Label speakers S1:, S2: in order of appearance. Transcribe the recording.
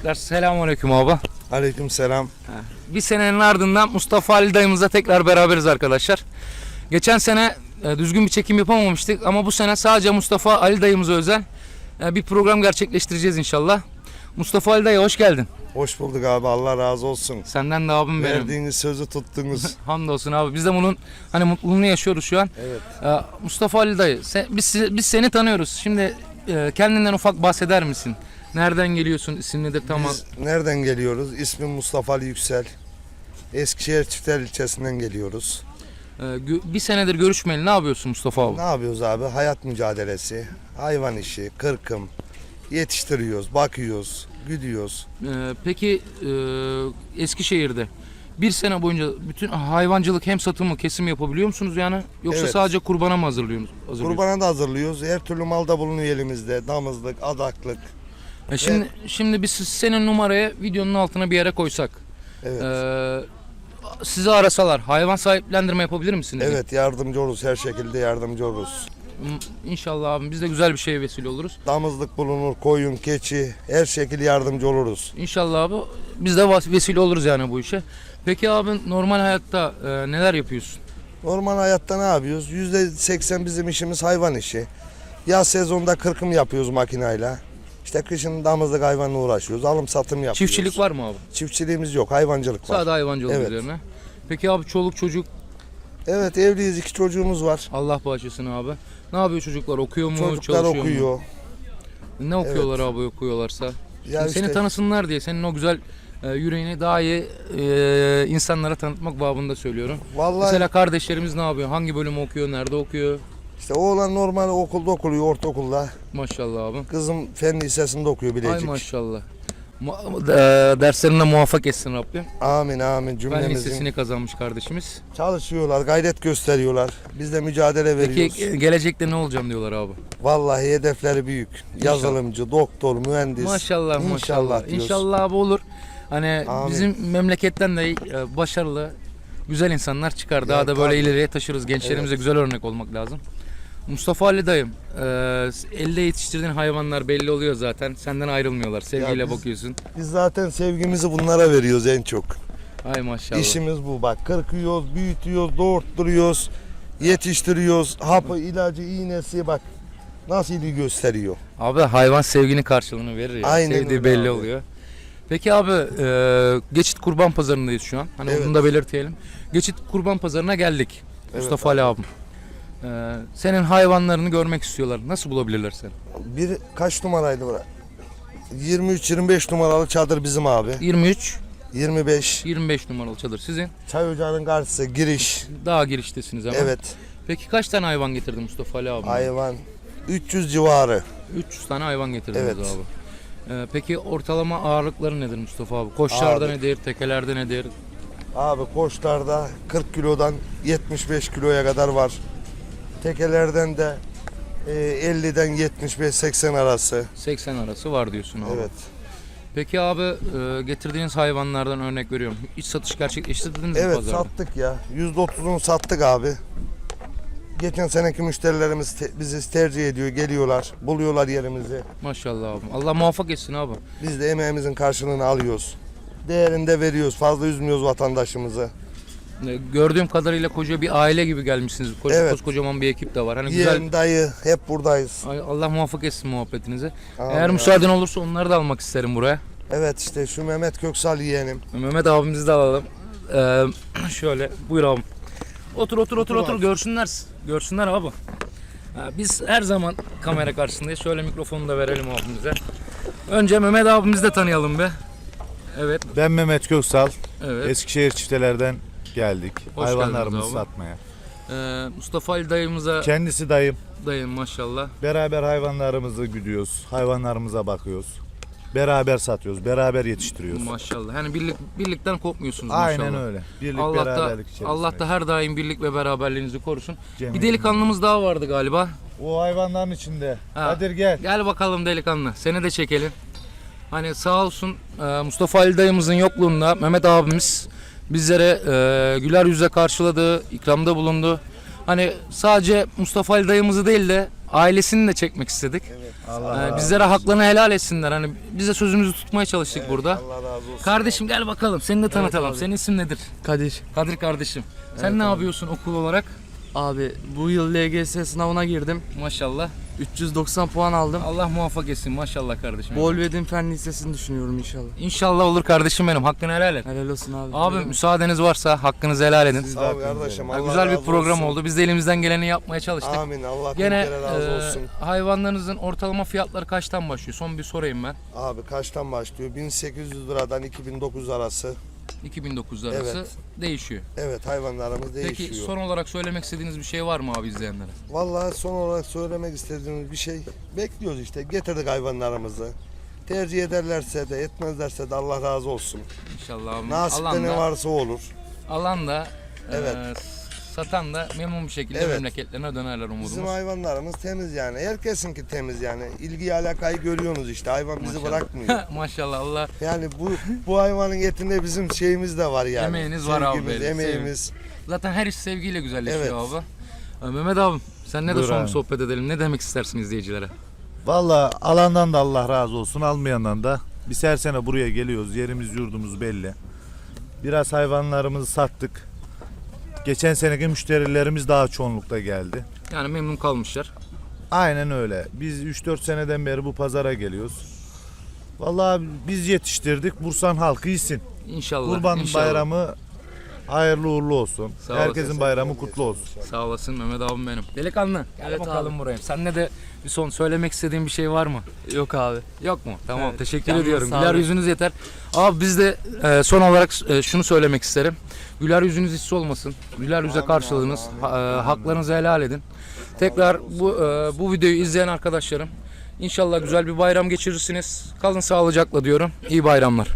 S1: Tekrar selamünaleyküm abi.
S2: Aleyküm selam.
S1: Bir senenin ardından Mustafa Ali dayımızla tekrar beraberiz arkadaşlar. Geçen sene e, düzgün bir çekim yapamamıştık ama bu sene sadece Mustafa Ali dayımıza özel e, bir program gerçekleştireceğiz inşallah. Mustafa Ali dayı hoş geldin.
S2: Hoş bulduk abi. Allah razı olsun.
S1: Senden de abim benim.
S2: Verdiğiniz sözü tuttunuz.
S1: Hamdolsun abi. Biz de bunun hani mutluluğunu yaşıyoruz şu an.
S2: evet.
S1: Ee, Mustafa Ali dayı, sen- biz, biz seni tanıyoruz. Şimdi e, kendinden ufak bahseder misin? Nereden geliyorsun? İsim nedir tamam.
S2: Biz nereden geliyoruz? İsmim Mustafa Ali Yüksel. Eskişehir Çifter ilçesinden geliyoruz.
S1: Ee, gö- bir senedir görüşmeyeli ne yapıyorsun Mustafa abi?
S2: Ne yapıyoruz abi? Hayat mücadelesi, hayvan işi, kırkım. Yetiştiriyoruz, bakıyoruz, güdüyoruz.
S1: Ee, peki e, Eskişehir'de bir sene boyunca bütün hayvancılık hem satımı kesim yapabiliyor musunuz yani? Yoksa
S2: Evet.
S1: sadece kurbana mı hazırlıyorsunuz? hazırlıyorsunuz?
S2: Kurbana da hazırlıyoruz. Her türlü mal da bulunuyor elimizde. Damızlık, adaklık.
S1: E şimdi şimdi biz senin numaraya videonun altına bir yere koysak.
S2: Evet.
S1: ee, sizi arasalar hayvan sahiplendirme yapabilir misiniz?
S2: Evet yardımcı oluruz. Her şekilde yardımcı oluruz.
S1: M- İnşallah abim biz de güzel bir şeye vesile oluruz.
S2: Damızlık bulunur, koyun, keçi. Her şekilde yardımcı oluruz.
S1: İnşallah abi biz de vas- vesile oluruz yani bu işe. Peki abi normal hayatta e, neler yapıyorsun?
S2: Normal hayatta ne yapıyoruz? Yüzde seksen bizim işimiz hayvan işi. Yaz sezonda kırkım yapıyoruz makinayla. İşte kışın damızlık hayvanla uğraşıyoruz. Alım satım yapıyoruz.
S1: Çiftçilik var mı abi?
S2: Çiftçiliğimiz yok, hayvancılık var.
S1: Sadece hayvancılık
S2: Evet.
S1: üzerine. Peki abi çoluk çocuk
S2: Evet evliyiz, iki çocuğumuz var.
S1: Allah bağışlasın abi. Ne yapıyor çocuklar? Okuyor mu?
S2: Çocuklar
S1: çalışıyor mu?
S2: okuyor.
S1: Ne okuyorlar abi okuyorlarsa?
S2: Ya
S1: Şimdi Seni
S2: işte
S1: tanısınlar diye senin o güzel e, yüreğini daha iyi e, insanlara tanıtmak babında söylüyorum.
S2: vallahi
S1: Mesela kardeşlerimiz ne yapıyor? Hangi bölümü okuyor? Nerede okuyor?
S2: İşte oğlan normal okulda okuluyor, ortaokulda.
S1: Maşallah abi.
S2: Kızım fen lisesinde okuyor
S1: Ay
S2: Bilecik.
S1: maşallah. Mu- e, derslerinde muvaffak etsin Rabbim.
S2: Amin amin
S1: Fen
S2: cümlemizin.
S1: lisesini kazanmış kardeşimiz.
S2: Çalışıyorlar, gayret gösteriyorlar. Biz de mücadele veriyoruz.
S1: Peki gelecekte ne olacağım diyorlar abi.
S2: Vallahi hedefleri büyük. Yazılımcı, doktor, mühendis.
S1: Maşallah
S2: İnşallah
S1: maşallah.
S2: diyoruz.
S1: İnşallah abi olur. Hani
S2: Amin.
S1: bizim memleketten de e, başarılı güzel insanlar çıkar. Daha
S2: Ya
S1: da böyle
S2: tabii.
S1: ileriye taşırız. Gençlerimize güzel örnek olmak lazım. Mustafa Ali dayım, e, elde yetiştirdiğin hayvanlar belli oluyor zaten. Senden ayrılmıyorlar. Sevgiyle
S2: biz-
S1: bakıyorsun.
S2: Biz zaten sevgimizi bunlara veriyoruz en çok.
S1: Ay maşallah.
S2: İşimiz bu bak. Kırkıyoruz, büyütüyoruz, doğurtturuyoruz, yetiştiriyoruz. Hapı, ilacı, iğnesi bak. Nasıl ilgi gösteriyor.
S1: Abi hayvan sevginin karşılığını verir ya.
S2: Aynen
S1: Sevdiği
S2: öyle
S1: belli
S2: abi.
S1: oluyor. Peki abi e, Geçit Kurban Pazarı'ndayız şu an. Hani
S2: Evet.
S1: bunu da belirteyelim. Geçit Kurban Pazarı'na geldik. Mustafa Ali abim. E, senin hayvanlarını görmek istiyorlar. Nasıl bulabilirler seni?
S2: Bir kaç numaraydı bura? 23-25 numaralı çadır bizim abi.
S1: 23,
S2: 25
S1: 25 numaralı çadır sizin.
S2: çay ocağının karşısı giriş.
S1: Daha giriştesiniz ama.
S2: Evet.
S1: Peki kaç tane hayvan getirdin Mustafa Ali abi?
S2: Hayvan 300 civarı.
S1: 300 tane hayvan getirdiniz
S2: Evet.
S1: abi. E, peki ortalama ağırlıkları nedir Mustafa abi? Koçlarda
S2: Abi.
S1: nedir, tekelerde nedir?
S2: Abi koçlarda 40 kilodan 75 kiloya kadar var. Tekelerden de e, 50'den 75-80 arası.
S1: 80 arası var diyorsun abi.
S2: Evet.
S1: Peki abi e, getirdiğiniz hayvanlardan örnek veriyorum. İç satış gerçekleştirdiniz mi
S2: Evet
S1: pazarda?
S2: sattık ya. %30'unu sattık abi. Geçen seneki müşterilerimiz te- bizi tercih ediyor, geliyorlar, buluyorlar yerimizi.
S1: Maşallah abi. Allah muvaffak etsin abi.
S2: Biz de emeğimizin karşılığını alıyoruz. Değerini de veriyoruz. Fazla üzmüyoruz vatandaşımızı.
S1: E, Gördüğüm kadarıyla koca bir aile gibi gelmişsiniz. Koca,
S2: Evet.
S1: Koskocaman bir ekip de var. Hani güzel
S2: Yeğen, dayı hep buradayız.
S1: Ay, Allah muvaffak etsin muhabbetinizi.
S2: Amin
S1: Eğer müsaaden olursa onları da almak isterim buraya.
S2: Evet işte şu Mehmet Köksal yeğenim.
S1: Mehmet abimizi de alalım. Ee, şöyle buyur abim. Otur otur otur
S2: Otur
S1: otur görsünler. Görsünler abi. Biz her zaman kamera karşısındayız. Şöyle mikrofonu da verelim abimize. Önce Mehmet abimizi de tanıyalım be. Evet,
S3: Ben Mehmet Köksal.
S1: evet.
S3: Eskişehir çiftelerden geldik.
S1: Hoş
S3: Hayvanlarımızı
S1: geldiniz abi.
S3: satmaya.
S1: Ee, Mustafa Ali dayımıza
S3: Kendisi dayım.
S1: dayım maşallah.
S3: Beraber hayvanlarımızı güdüyoruz. Hayvanlarımıza bakıyoruz. Beraber satıyoruz. Beraber yetiştiriyoruz.
S1: Maşallah. Yani birlik birlikten kopmuyorsunuz
S3: Aynen
S1: maşallah.
S3: öyle. Birlik
S1: Allah da,
S3: beraberlik içerisinde.
S1: Allah da her daim birlik ve beraberliğinizi korusun. Bir
S3: Cemil.
S1: delikanlımız daha vardı galiba.
S3: O hayvanların içinde.
S1: Ha.
S3: Kadir gel.
S1: Gel bakalım delikanlı. Seni de çekelim. Hani sağ olsun e, Mustafa Ali dayımızın yokluğunda Mehmet abimiz bizlere e, güler yüzle karşıladı, ikramda bulundu. Hani sadece Mustafa Ali dayımızı değil de ailesini de çekmek istedik.
S3: Allah
S1: Ee, bizlere haklarını helal etsinler. Hani biz de sözümüzü tutmaya çalıştık burada.
S2: Allah razı olsun.
S1: Kardeşim gel bakalım. Seni de tanıtalım. Senin isim nedir?
S4: Kadir.
S1: Kadir kardeşim. Sen ne yapıyorsun okul olarak?
S4: Abi bu yıl LGS sınavına girdim.
S1: Maşallah.
S4: 390 puan aldım.
S1: Allah muvaffak etsin. Maşallah kardeşim.
S4: Bolvedin Fen Lisesi'ni düşünüyorum inşallah.
S1: İnşallah olur kardeşim benim. Hakkını helal et.
S4: Helal olsun abi.
S1: Abi müsaadeniz varsa hakkınızı helal edin.
S2: Sağ ol kardeşim.
S1: Ya,
S2: Allah
S1: güzel bir
S2: razı
S1: program
S2: olsun.
S1: oldu. Biz de elimizden geleni yapmaya çalıştık.
S2: Amin. Allah
S1: Gene
S2: kere razı
S1: e,
S2: olsun.
S1: hayvanlarınızın ortalama fiyatları kaçtan başlıyor? Son bir sorayım ben.
S2: Abi kaçtan başlıyor? 1800 liradan 2009 arası.
S1: 2009 arası
S2: Evet.
S1: değişiyor.
S2: Evet hayvanlarımız değişiyor.
S1: Peki son olarak söylemek istediğiniz bir şey var mı abi izleyenlere?
S2: Vallahi son olarak söylemek istediğimiz bir şey bekliyoruz işte. Getirdik hayvanlarımızı. Tercih ederlerse de etmezlerse de Allah razı olsun.
S1: İnşallah abi.
S2: Nasipte
S1: alan
S2: ne
S1: da,
S2: varsa olur.
S1: alan da
S2: Evet.
S1: e, satan da memnun bir şekilde
S2: Evet.
S1: memleketlerine dönerler umudumuz.
S2: Bizim hayvanlarımız temiz yani. Herkesinki temiz yani. İlgi alakayı görüyorsunuz işte. Hayvan bizi
S1: Maşallah.
S2: bırakmıyor.
S1: Maşallah Allah
S2: Yani bu bu hayvanın etinde bizim şeyimiz de var yani.
S1: Emeğiniz var abi
S2: Sevgimiz,
S1: belli,
S2: emeğimiz.
S1: zaten her iş sevgiyle güzelleşiyor
S2: Evet.
S1: abi. E, Mehmet abim sen ne de
S3: Buyur
S1: son bir
S3: abi.
S1: sohbet edelim. Ne demek istersin izleyicilere?
S3: Valla alandan da Allah razı olsun, almayandan da. Biz her sene buraya geliyoruz. Yerimiz yurdumuz belli. Biraz hayvanlarımızı sattık. Geçen seneki müşterilerimiz daha çoğunlukta geldi.
S1: Yani memnun kalmışlar.
S3: Aynen öyle. Biz 3-4 seneden beri bu pazara geliyoruz. Vallahi biz yetiştirdik. Bursan halkı iyisin.
S1: İnşallah.
S3: Kurban
S1: inşallah.
S3: bayramı hayırlı uğurlu olsun.
S1: Sağ olasın.
S3: Herkesin bayramı kutlu olsun.
S1: Sağ olasın Mehmet abim benim. Delikanlı gel
S4: Evet
S1: bakalım
S4: abi.
S1: buraya. Sen ne de bir son söylemek istediğin bir şey var mı?
S4: Yok abi.
S1: Yok mu? Tamam
S4: Evet,
S1: teşekkür ediyorum. Güler yüzünüz yeter. Abi biz de e, son olarak e, şunu söylemek isterim. Güler yüzünüz hiç olmasın. Güler yüze karşılığınız. e, haklarınızı helal edin. Tekrar bu e, bu videoyu izleyen arkadaşlarım inşallah güzel bir bayram geçirirsiniz. Kalın sağlıcakla diyorum. İyi bayramlar.